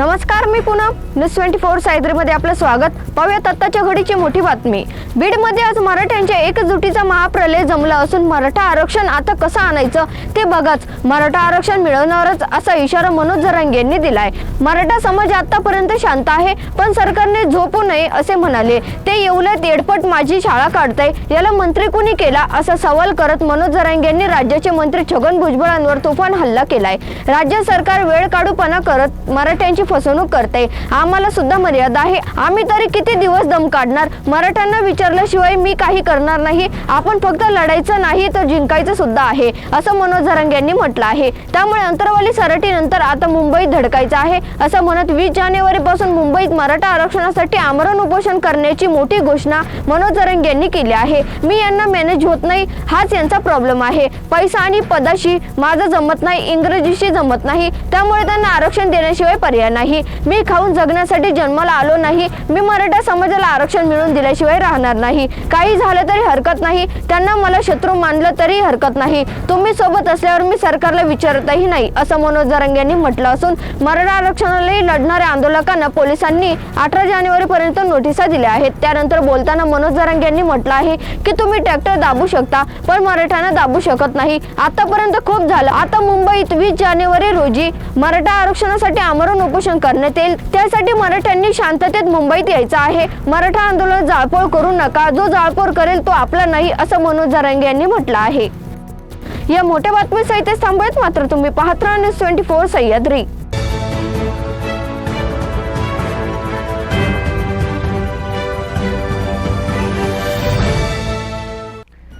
नमस्कार मी Poonam. News twenty four सायद्रीमध्ये आपलं स्वागत. पाहूयात आत्ताच्या घडीची मोठी बातमी. बीडमध्ये आज मराठ्यांच्या एकजुटीचा महाप्रलय जमला असून मराठा आरक्षण आता कसं आणायचं ते बघाच. मराठा आरक्षण मिळवणारच असा इशारा मनोज जरांगे यांनी दिलाय. मराठा समाज आतापर्यंत शांत आहे पण सरकारने झोपू नये असे म्हणाले. ते येवल्यात येडपट माझी शाळा काढताय. याला मंत्री कुणी केला असा सवाल करत मनोज जरांगे यांनी राज्याचे मंत्री छगन भुजबळांवर तुफान हल्ला केलाय. राज्य सरकार वेळ काढूपणा करत मराठ्यांची फसवणूक करते. आम्हाला सुद्धा मर्यादा आहे. आम्ही तरी किती दिवस दम काढणार? मराठ्यांना विचारल्याशिवाय मी काही करणार नाही. आपण फक्त लढायचं नाही तर जिंकायचं सुद्धा आहे असं मनोज झरंग यांनी म्हटलं आहे. त्यामुळे अंतरवाली सराटीनंतर आता मुंबईत धडकायचं आहे असं म्हणत वीस जानेवारी पासून मुंबईत मराठा आरक्षणासाठी आमरण उपोषण करण्याची मोठी घोषणा मनोज झरंग यांनी केली आहे. मी यांना मॅनेज होत नाही हाच यांचा प्रॉब्लेम आहे. पैसा आणि पदाशी माझं जमत नाही इंग्रजीशी जमत नाही. त्यामुळे त्यांना आरक्षण देण्याशिवाय पर्याय नाही. मी खाऊन जगण्यासाठी जन्माला आलो नाही. मी मराठा समाजाला आरक्षण मिळवून दिल्याशिवाय राहणार नाही. काही झालं तरी हरकत नाही. त्यांना मला शत्रू मानलं तरी हरकत नाही. तुम्ही सोबत असल्यावर मी सरकारला विचारतही नाही असं मनोज जरांगे यांनी म्हटलं असून मराठा आरक्षणालाही लढणाऱ्या आंदोलकांना पोलिसांनी अठरा जानेवारी पर्यंत नोटिसा दिल्या आहेत. त्यानंतर बोलताना मनोज जरांगे यांनी म्हटलं आहे की तुम्ही ट्रॅक्टर दाबू शकता पण मराठ्यांना दाबू शकत नाही. आतापर्यंत खूप झालं. आता मुंबईत वीस जानेवारी रोजी मराठा आरक्षणासाठी आमरण उपोषण करण्यात येईल. त्यासाठी मराठ्यांनी शांततेत मुंबईत यायचं आहे. मराठा आंदोलन जाळपोळ करू नका. जो जाळपोळ करेल तो आपला नाही असं मनोज जरांगे यांनी म्हटलं आहे. या मोठ्या बातमीसहित थांबूयात. मात्र तुम्ही पाहत राहा न्यूज ट्वेंटी फोर सह्याद्री.